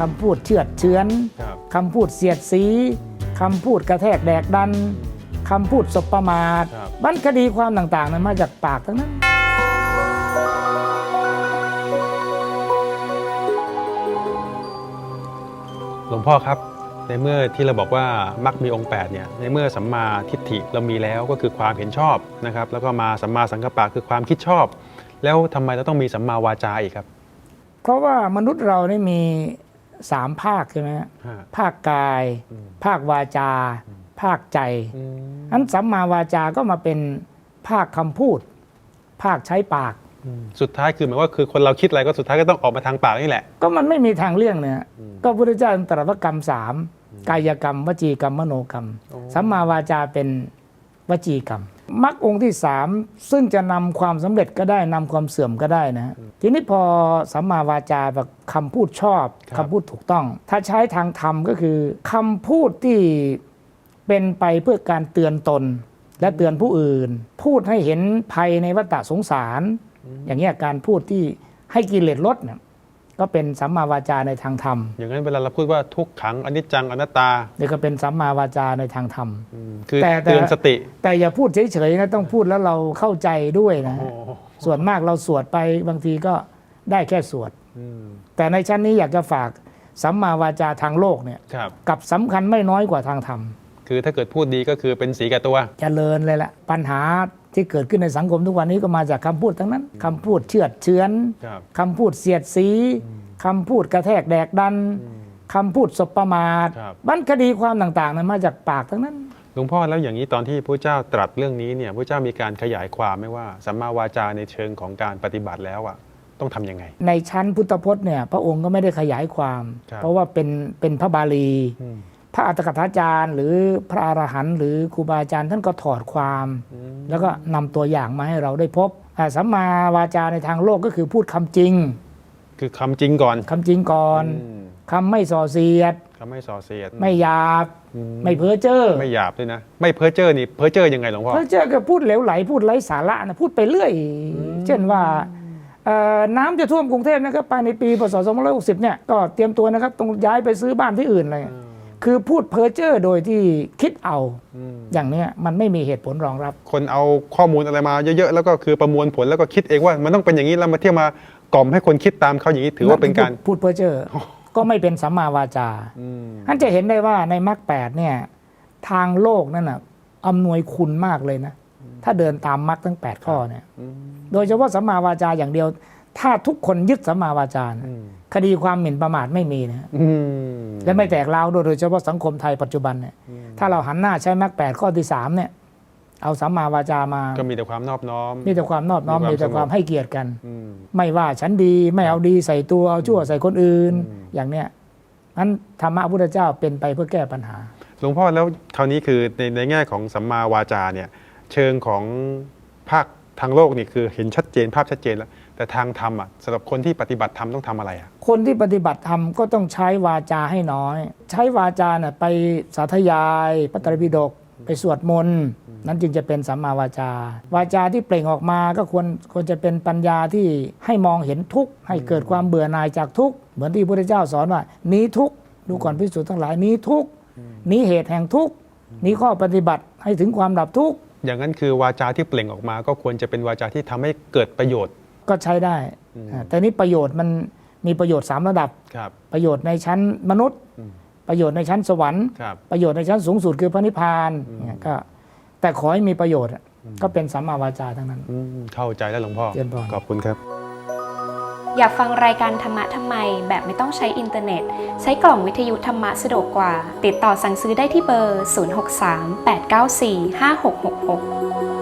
คำพูดเชือดเชื้อนครับคำพูดเสียดสีคำพูดกระแทกแดกดันคำพูดสบประมาทครับบันคดีความต่างๆนั้นมาจากปากทั้งนั้นหลวงพ่อครับในเมื่อที่เราบอกว่ามักมีองค์8เนี่ยในเมื่อสัมมาทิฏฐิเรามีแล้วก็คือความเห็นชอบนะครับ แล้วก็มาสัมมาสังกัปปะคือความคิดชอบ แล้วทำไมเราต้องมีสัมมาวาจาอีกครับ เพราะว่ามนุษย์เรานี่มี สามภาคใช่ไหมฮะฮะภาคกายอืมภาควาจา ภาคใจอืมนั้นสัมมาวาจาก็มาเป็นภาคคำพูด ภาคใช้ปากอืมสุดท้ายคือหมายว่าคือคนเราคิดอะไรก็สุดท้ายก็ต้องออกมาทางปากนี่แหละ ก็มันไม่มีทางเลี่ยงเนี่ยอืมก็พระพุทธเจ้าตรัสว่ากรรมสามกายกรรม วจีกรรมมโนกรรมโอ้สัมมาวาจาเป็นวจีกรรม มรรคองค์ที่สามซึ่งจะนำความสำเร็จก็ได้นำความเสื่อมก็ได้นะฮะทีนี้พอสัมมาวาจาแบบคำพูดชอบคำพูดถูกต้อง ถ้าใช้ทางธรรมก็คือคำพูดที่เป็นไปเพื่อการเตือนตนและเตือนผู้อื่น พูดให้เห็นภัยในวัฏสงสาร อย่างเงี้ยการพูดที่ให้กิเลสลดเนี่ย ก็เป็นสัมมาวาจาในทางธรรม อย่างนั้นเวลาเราพูดว่าทุกขังอนิจจังอนัตตานี่ก็เป็นสัมมาวาจาในทางธรรมอืมคือแต่แต่เตือนสติ แต่อย่าพูดเฉยๆนะต้องพูดแล้วเราเข้าใจด้วยนะโอ้ฮะส่วนมากเราสวดไปบางทีก็ได้แค่สวดอืมแต่ในชั้นนี้อยากจะฝากสัมมาวาจาทางโลกเนี่ยครับกับสำคัญไม่น้อยกว่าทางธรรม คือถ้าเกิดพูดดีก็คือเป็นสีแก่ตัวเจริญเลยละปัญหา ที่เกิดขึ้นในสังคมทุกวันนี้ก็มาจากคำพูดทั้งนั้นคำพูดเชือดเชื้อนครับคำพูดเสียดสีคำพูดกระแทกแดกดันคำพูดสบประมาทครับ บันคดีความต่างๆนั้นมาจากปากทั้งนั้น หลวงพ่อแล้วอย่างนี้ตอนที่พระเจ้าตรัสเรื่องนี้เนี่ยพระเจ้ามีการขยายความไหมว่าสัมมาวาจาในเชิงของการปฏิบัติแล้วอะต้องทำยังไง ในชั้นพุทธพจน์เนี่ยพระองค์ก็ไม่ได้ขยายความ ครับ เพราะว่าเป็นเป็นพระบาลี อืมพ ระอัตถกถาจารย์ หรือพระอรหันต์หรือครูบาอาจารย์ท่านก็ถอดความอืมแล้วก็นำตัวอย่างมาให้เราได้พบอ่าสัมมาวาจาในทางโลกก็คือพูดคำจริง คือคำจริงก่อนคำจริงก่อนมคำไม่ส่อเสียดคำไม่ส่อเสียด ไม่หยาบอืไม่เพ้อเจ้อไม่หยาบด้วยนะ ไม่เพ้อเจ้อนี่เพ้อเจ้อยังไงหลวงพ่อเพ้อเจ้อก็พูดเหลวไหลพูดไร้สาระนะพูดไปเรื่อย เช่นว่าเอ่อน้ำจะท่วมกรุงเทพนะครับภายในปีพศ2560เนี่ยก็เตรียมตัวนะครับต้องย้ายไปซื้อบ้านที่อื่นเลย คือพูดเพ้อเจ้อโดยที่คิดเอาอืมอย่างเนี้ยมันไม่มีเหตุผลรองรับ คนเอาข้อมูลอะไรมาเยอะๆแล้วก็คือประมวลผลแล้วก็คิดเองว่ามันต้องเป็นอย่างนี้แล้วมาเที่ยวมากล่อมให้คนคิดตามเขาอย่างนี้ถือว่าเป็นการพูดเพ้อเจ้อก็ไม่เป็นสัมมาวาจาอืมท่านจะเห็นได้ว่าในมรรคแปดเนี่ย ทางโลกนั่นน่ะอำนวยคุณมากเลยนะ ถ้าเดินตามมรรคทั้ง8ข้อเนี่ยอืมโดยเฉพาะสัมมาวาจาอย่างเดียว ถ้าทุกคนยึดสัมมาวาจานะอืม คดีความหมิ่นประมาทไม่มีนะอืมและไม่แตกเล้าวด้วยโดยเฉพาะสังคมไทยปัจจุบันเนี่ยถ้าเราหันหน้าใช้มรรคแปดข้อที่สามเนี่ยเอาสัมมาวาจามา ก็มีแต่ความนอบน้อม มีแต่ความนอบน้อม มีมีความแต่ความสงบให้เกียรติกันอืมไม่ว่าฉันดีไม่เอาดีใส่ตัวเอาชั่วใส่คนอื่นอืมอย่างเนี้ยนั้นธรรมะพุทธเจ้าเป็นไปเพื่อแก้ปัญหา หลวงพ่อแล้วคราวนี้คือในในแง่ของสัมมาวาจาเนี่ย เชิงของภาคทางโลกนี่คือเห็นชัดเจนภาพชัดเจนแล้ว แต่ทางธรรมอะสำหรับคนที่ปฏิบัติธรรมต้องทำอะไรอะคนที่ปฏิบัติธรรมก็ต้องใช้วาจาให้น้อย ใช้วาจาเนี่ยไปสาธยายพระไตรปิฎกไปสวดมนต์นั้นจึงจะเป็นสัมมาวาจา วาจาที่เปล่งออกมาก็ควรควรจะเป็นปัญญาที่ให้มองเห็นทุกข์ให้เกิดความเบื่อหน่ายจากทุกข์เหมือนที่พระพุทธเจ้าสอนว่าหนี้ทุกข์ดูก่อนพิสูจน์ทั้งหลายหนี้ทุกข์หนี้เหตุแห่งทุกข์หนี้ข้อปฏิบัติให้ถึงความดับทุกข์อย่างนั้นคือวาจาที่เปล่งออกมา ก็ควรจะเป็นวาจาที่ทำให้เกิดประโยชน์ ก็ใช้ได้อ่าแต่นี้ประโยชน์มันมีประโยชน์สามระดับครับ ประโยชน์ในชั้นมนุษย์อืมประโยชน์ในชั้นสวรรค์ครับประโยชน์ในชั้นสูงสุดคือพระนิพพานเนี่ยก็แต่ขอให้มีประโยชน์อะก็เป็นสัมมาวาจาทั้งนั้นอืมเข้าใจแล้วหลวงพ่อเจริญพรขอบคุณครับ อยากฟังรายการธรรมะทำไม แบบไม่ต้องใช้อินเทอร์เน็ต ใช้กล่องวิทยุธรรมะสะดวกกว่า ติดต่อสั่งซื้อได้ที่เบอร์ 063 894 5666